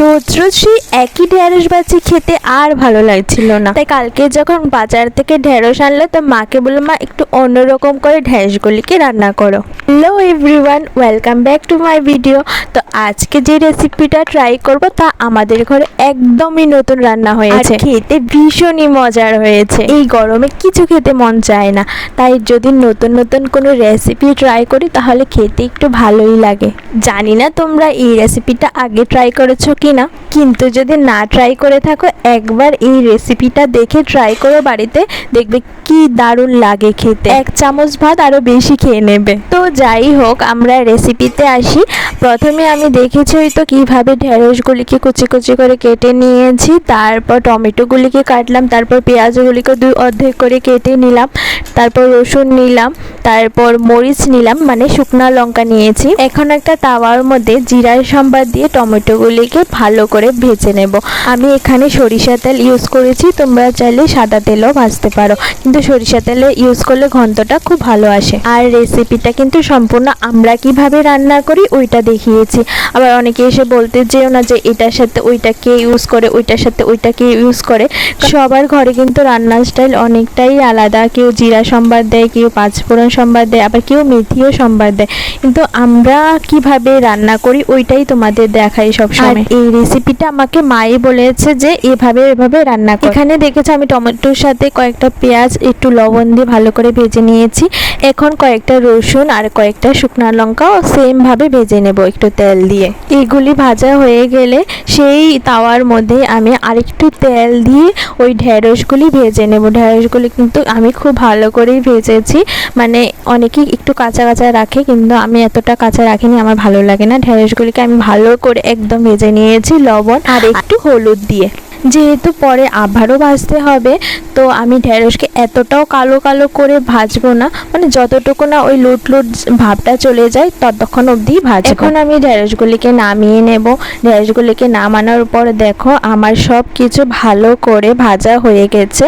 রোজ রোজ সেই একই ঢেঁড়স বাজি খেতে আর ভালো লাগছিল না। তাই কালকে যখন বাজার থেকে ঢেঁড়স আনলো তো মাকে বলল মা একটু অন্যরকম করে ঢেঁড়সগুলিকে রান্না করো। Hello everyone welcome back to my video তো আজকে যে রেসিপিটা ট্রাই করব তা আমাদের ঘরে একদমই নতুন রান্না হয়েছে। খেতে ভীষণই মজার হয়েছে। এই গরমে কিছু খেতে মন চায় না। তাই যদি নতুন নতুন কোনো রেসিপি ট্রাই করি তাহলে খেতে একটু ভালোই লাগে। জানি না তোমরা এই রেসিপিটা আগে ট্রাই করেছ কি না। কিন্তু যদি না ট্রাই করে থাকো, একবার এই রেসিপিটা দেখে ট্রাই করো বাড়িতে, দেখবে কি দারুণ লাগে খেতে। এক চামচ ভাত আরও বেশি খেয়ে নেবে। তো যাই হোক, আমরা রেসিপিতে আসি। প্রথমে আমি দেখেছি ওই তো কীভাবে ঢেঁড়সগুলিকে কুচি কুচি করে কেটে নিয়েছি। তারপর টমেটোগুলিকে কাটলাম, তারপর পেঁয়াজগুলিকে দুই অর্ধেক করে কেটে নিলাম, তারপর রসুন নিলাম, তারপর মরিচ নিলাম মানে শুকনো লঙ্কা নিয়েছি। এখন একটা তাওয়ার মধ্যে জিরার সম্বাদ দিয়ে টমেটোগুলিকে ভালো করে ভেজে নেব। আমি এখানে সরিষা তেল ইউজ করেছি, তোমরা চাইলে সাদা তেলও ভাজতে পারো। কিন্তু সরিষা তেলে ইউজ করলে ঘন্টটা খুব ভালো আসে। আর রেসিপিটা কিন্তু সম্পূর্ণ আমরা কীভাবে রান্না করি, ওইটা দেখিয়েছি। আবার অনেকে এসে বলতে যেও না যে এটার সাথে ওইটা কে ইউজ করে, ওইটার সাথে ওইটা কে ইউজ করে। সবার ঘরে কিন্তু রান্নার স্টাইল অনেকটাই আলাদা। কেউ জিরা সম্বাদ দেয়, কেউ পাঁচফোড়ন সম্বাদ দেয়, আবার কেউ মেথিও সম্বাদ দেয়। কিন্তু আমরা কীভাবে রান্না করি, ওইটাই তোমাদের দেখাই সবসময়। এই রেসিপিটা আমাকে মাই বলেছে যে এভাবে এভাবে রান্না কর। এখানে দেখেছ আমি টমেটোর সাথে কয়েকটা পেঁয়াজ, একটু লবণ দিয়ে ভালো করে ভেজে নিয়েছি। এখন কয়েকটা রসুন আর কয়েকটা শুকনো লঙ্কাও সেম ভাবে ভেজে নেব একটু তেল দিয়ে। এইগুলি ভাজা হয়ে গেলে সেই তাওয়ার মধ্যে আমি আরেকটু তেল দিয়ে ওই ঢেঁড়সগুলি ভেজে নেব। ঢেঁড়সগুলি কিন্তু আমি খুব ভালো করেই ভেজেছি। মানে অনেকেই একটু কাঁচা কাঁচা রাখে, কিন্তু আমি এতটা কাঁচা রাখিনি, আমার ভালো লাগে না। ঢেঁড়সগুলিকে আমি ভালো করে একদম ভেজে নিয়েছি লবণ আর একটু হলুদ দিয়ে। যেহেতু পরে আবারও ভাজতে হবে, তো আমি ঢেঁড়সকে এতটাও কালো কালো করে ভাজবো না মানে যতটুকু না ওই লুট লুট ভাবটা চলে যায়, ততক্ষণ অবধি ভাজ এখন আমি ঢেঁড়সগুলিকে নামিয়ে নেব। ঢেঁড়সগুলিকে নামানোর পর দেখো আমার সব কিছু ভালো করে ভাজা হয়ে গেছে।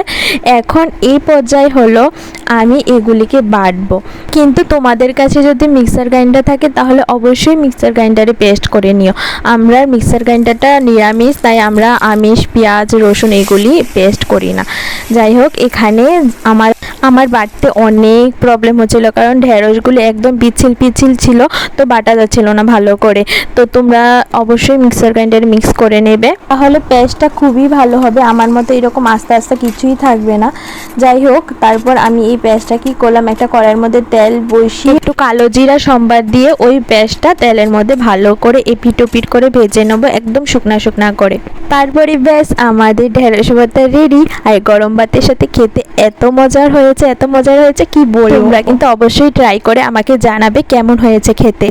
এখন এই পর্যায়ে হলো আমি এগুলিকে বাটবো। কিন্তু তোমাদের কাছে যদি মিক্সার গ্রাইন্ডার থাকে, তাহলে অবশ্যই মিক্সার গ্রাইন্ডারে পেস্ট করে নিও। আমরা মিক্সার গ্রাইন্ডারটা নিরামিষ, তাই আমরা আমিষ পেঁয়াজ, রসুন এগুলি পেস্ট করি না। যাই হোক, এখানে আমার আমার বাটতে অনেক প্রবলেম হচ্ছিল, কারণ ঢেঁড়সগুলো একদম পিছিল পিছিল ছিল, তো বাটা যাচ্ছিল না ভালো করে। তো তোমরা অবশ্যই মিক্সার গ্রাইন্ডার মিক্স করে নেবে। তাহলে পেস্টটা খুবই ভালো হবে। আমার মতো এরকম আস্তে আস্তে কিছুই থাকবে না। যাই হোক তারপর আমি এই পেস্টটা কি করলাম? একটা কড়াইয়ের মধ্যে তেল বসিয়ে একটু কালো জিরা সম্বাদ দিয়ে ওই পেস্টটা তেলের মধ্যে ভালো করে এপিট ওপিট করে ভেজে নেব একদম শুকনা শুকনা করে। তারপরে ব্যাস আমাদের ঢেঁড়স ভাতটা রেডি আর গরম ভাতের সাথে খেতে এত মজার হয়েছে এত মজার হয়েছে কি বলব? তোমরা কিন্তু অবশ্যই ট্রাই করে আমাকে জানাবে কেমন হয়েছে খেতে।